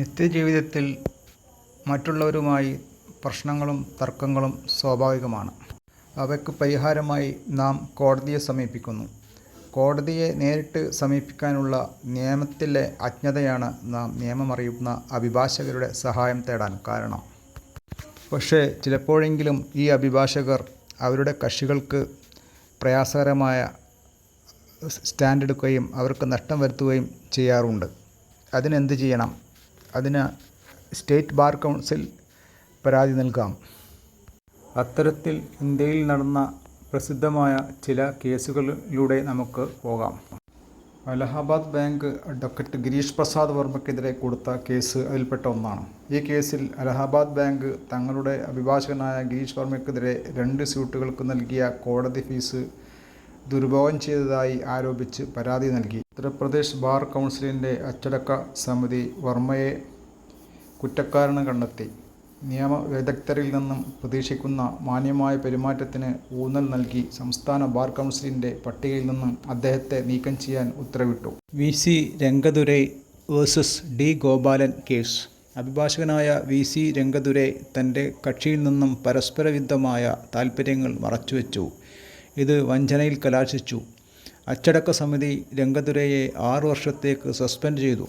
നിത്യജീവിതത്തിൽ മറ്റുള്ളവരുമായി പ്രശ്നങ്ങളും തർക്കങ്ങളും സ്വാഭാവികമാണ്. അവയ്ക്ക് പരിഹാരമായി നാം കോടതിയെ സമീപിക്കുന്നു. കോടതിയെ നേരിട്ട് സമീപിക്കാനുള്ള നിയമത്തിലെ അജ്ഞതയാണ് നാം നിയമമറിയുന്ന അഭിഭാഷകരുടെ സഹായം തേടാൻ കാരണം. പക്ഷേ ചിലപ്പോഴെങ്കിലും ഈ അഭിഭാഷകർ അവരുടെ കക്ഷികൾക്ക് പ്രയാസകരമായ സ്റ്റാൻഡ് എടുക്കുകയും അവർക്ക് നഷ്ടം വരുത്തുകയും ചെയ്യാറുണ്ട്. അതിനെന്ത് ചെയ്യണം? അതിന് സ്റ്റേറ്റ് ബാർ കൗൺസിൽ പരാതി നൽകാം. അത്തരത്തിൽ ഇന്ത്യയിൽ നടന്ന പ്രസിദ്ധമായ ചില കേസുകളിലൂടെ നമുക്ക് പോകാം. അലഹബാദ് ബാങ്ക് അഡ്വക്കറ്റ് ഗിരീഷ് പ്രസാദ് വർമ്മക്കെതിരെ കൊടുത്ത കേസ് അതിൽപ്പെട്ട ഒന്നാണ്. ഈ കേസിൽ അലഹബാദ് ബാങ്ക് തങ്ങളുടെ അഭിഭാഷകനായ ഗിരീഷ് വർമ്മക്കെതിരെ രണ്ട് സ്യൂട്ടുകൾക്ക് നൽകിയ കോടതി ഫീസ് ദുരുപയോഗം ചെയ്തതായി ആരോപിച്ച് പരാതി നൽകി. ഉത്തർപ്രദേശ് ബാർ കൗൺസിലിന്റെ അച്ചടക്ക സമിതി വർമ്മയെ കുറ്റക്കാരന് കണ്ടെത്തി. നിയമ വിദഗ്ധരിൽ നിന്നും പ്രതീക്ഷിക്കുന്ന മാന്യമായ പെരുമാറ്റത്തിന് ഊന്നൽ നൽകി സംസ്ഥാന ബാർ കൗൺസിലിന്റെ പട്ടികയിൽ നിന്നും അദ്ദേഹത്തെ നീക്കം ചെയ്യാൻ ഉത്തരവിട്ടു. V. C. Rangadurai versus D. Gopalan case. അഭിഭാഷകനായ വി. സി. രംഗദുരൈ തന്റെ കക്ഷിയിൽ നിന്നും പരസ്പരവിരുദ്ധമായ താൽപ്പര്യങ്ങൾ മറച്ചുവെച്ചു. ഇത് വഞ്ചനയിൽ കലാശിച്ചു. അച്ചടക്ക സമിതി രംഗതുരയെ ആറു വർഷത്തേക്ക് സസ്പെൻഡ് ചെയ്തു.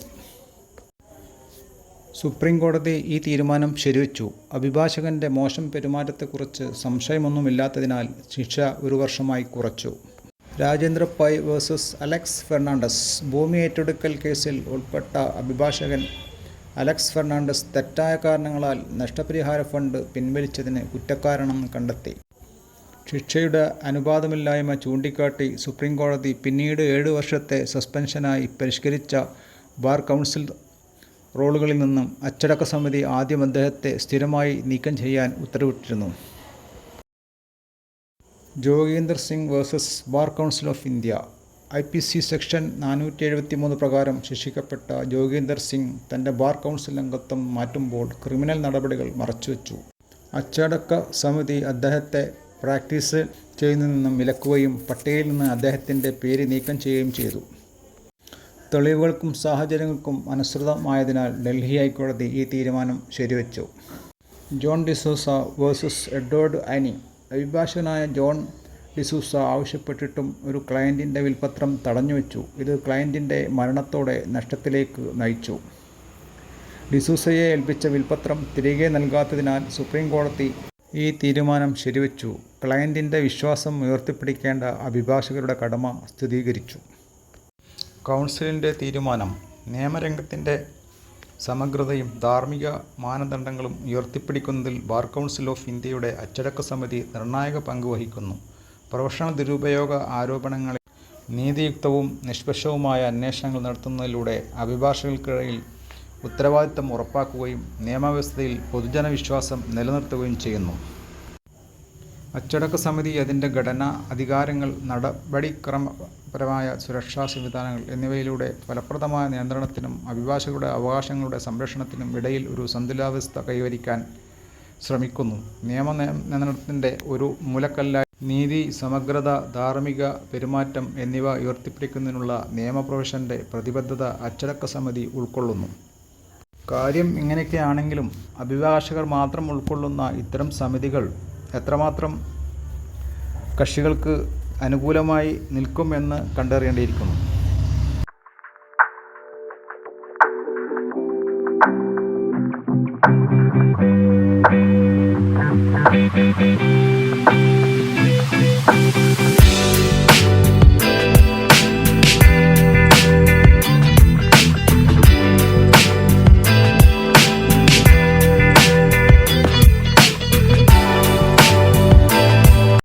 സുപ്രീം കോടതി ഈ തീരുമാനം ശരിവച്ചു. അഭിഭാഷകന്റെ മോശം പെരുമാറ്റത്തെക്കുറിച്ച് സംശയമൊന്നുമില്ലാത്തതിനാൽ ശിക്ഷ ഒരു വർഷമായി കുറച്ചു. Rajendra Pai versus Alex Fernandez ഭൂമി ഏറ്റെടുക്കൽ കേസിൽ ഉൾപ്പെട്ട അഭിഭാഷകൻ അലക്സ് ഫെർണാണ്ടസ് തെറ്റായ കാരണങ്ങളാൽ നഷ്ടപരിഹാര ഫണ്ട് പിൻവലിച്ചതിന് കുറ്റക്കാരണം കണ്ടെത്തി. ശിക്ഷയുടെ അനുപാതമില്ലായ്മ ചൂണ്ടിക്കാട്ടി സുപ്രീം കോടതി പിന്നീട് ഏഴ് വർഷത്തെ സസ്പെൻഷനായി പരിഷ്കരിച്ച ബാർ കൗൺസിൽ റോളുകളിൽ നിന്നും അച്ചടക്ക സമിതി ആദ്യം അദ്ദേഹത്തെ സ്ഥിരമായി നീക്കം ചെയ്യാൻ ഉത്തരവിട്ടിരുന്നു. Joginder Singh versus bar council of India I P C section നാനൂറ്റി എഴുപത്തി മൂന്ന് പ്രകാരം ശിക്ഷിക്കപ്പെട്ട ജോഗീന്ദർ സിംഗ് തന്റെ ബാർ കൗൺസിൽ അംഗത്വം മാറ്റുമ്പോൾ ക്രിമിനൽ നടപടികൾ മറച്ചുവെച്ചു. അച്ചടക്ക സമിതി അദ്ദേഹത്തെ പ്രാക്ടീസ് ചെയ്യുന്നതിൽ നിന്നും വിലക്കുകയും പട്ടികയിൽ നിന്ന് അദ്ദേഹത്തിന്റെ പേര് നീക്കം ചെയ്യുകയും ചെയ്തു. തെളിവുകൾക്കും സാഹചര്യങ്ങൾക്കും അനുസൃതമായതിനാൽ ഡൽഹി ഹൈക്കോടതി ഈ തീരുമാനം ശരിവച്ചു. John D'Souza versus Edward Ani അഭിഭാഷകനായ ജോൺ ഡിസൂസ ആവശ്യപ്പെട്ടിട്ടും ഒരു ക്ലയന്റിന്റെ വിൽപ്പത്രം തടഞ്ഞുവെച്ചു. ഇത് ക്ലയന്റിന്റെ മരണത്തോടെ നഷ്ടത്തിലേക്ക് നയിച്ചു. ഡിസൂസയെ ഏൽപ്പിച്ച വിൽപ്പത്രം തിരികെ നൽകാത്തതിനാൽ സുപ്രീം കോടതി ഈ തീരുമാനം ശരിവച്ചു. ക്ലയന്റിന്റെ വിശ്വാസം ഉയർത്തിപ്പിടിക്കേണ്ട അഭിഭാഷകരുടെ കടമ സ്ഥിരീകരിച്ചു. കൗൺസിലിന്റെ തീരുമാനം നിയമരംഗത്തിന്റെ സമഗ്രതയും ധാർമ്മിക മാനദണ്ഡങ്ങളും ഉയർത്തിപ്പിടിക്കുന്നതിൽ ബാർ കൗൺസിൽ ഓഫ് ഇന്ത്യയുടെ അച്ചടക്ക സമിതി നിർണായക പങ്ക് വഹിക്കുന്നു. പ്രൊഫഷണൽ ദുരുപയോഗ ആരോപണങ്ങളിൽ നീതിയുക്തവും നിഷ്പക്ഷവുമായ അന്വേഷണങ്ങൾ നടത്തുന്നതിലൂടെ അഭിഭാഷകർക്കിടയിൽ ഉത്തരവാദിത്തം ഉറപ്പാക്കുകയും നിയമവ്യവസ്ഥയിൽ പൊതുജനവിശ്വാസം നിലനിർത്തുകയും ചെയ്യുന്നു. അച്ചടക്ക സമിതി അതിന്റെ ഘടന അധികാരങ്ങൾ നടപടിക്രമപരമായ സുരക്ഷാ സംവിധാനങ്ങൾ എന്നിവയിലൂടെ ഫലപ്രദമായ നിയന്ത്രണത്തിനും അഭിഭാഷകരുടെ അവകാശങ്ങളുടെ സംരക്ഷണത്തിനും ഇടയിൽ ഒരു സന്തുലിതാവസ്ഥ കൈവരിക്കാൻ ശ്രമിക്കുന്നു. നിയമ നിയന്ത്രണത്തിന്റെ ഒരു മൂലക്കല്ലായി നീതി സമഗ്രത ധാർമ്മിക പെരുമാറ്റം എന്നിവ ഉയർത്തിപ്പിടിക്കുന്നതിനുള്ള നിയമ പ്രൊഫഷന്റെ പ്രതിബദ്ധത അച്ചടക്ക സമിതി ഉൾക്കൊള്ളുന്നു. കാര്യം ഇങ്ങനെയൊക്കെയാണെങ്കിലും അഭിഭാഷകർ മാത്രം ഉൾക്കൊള്ളുന്ന ഇത്തരം സമിതികൾ എത്രമാത്രം കക്ഷികൾക്ക് അനുകൂലമായി നിൽക്കുമെന്ന് കണ്ടറിയേണ്ടിയിരിക്കുന്നു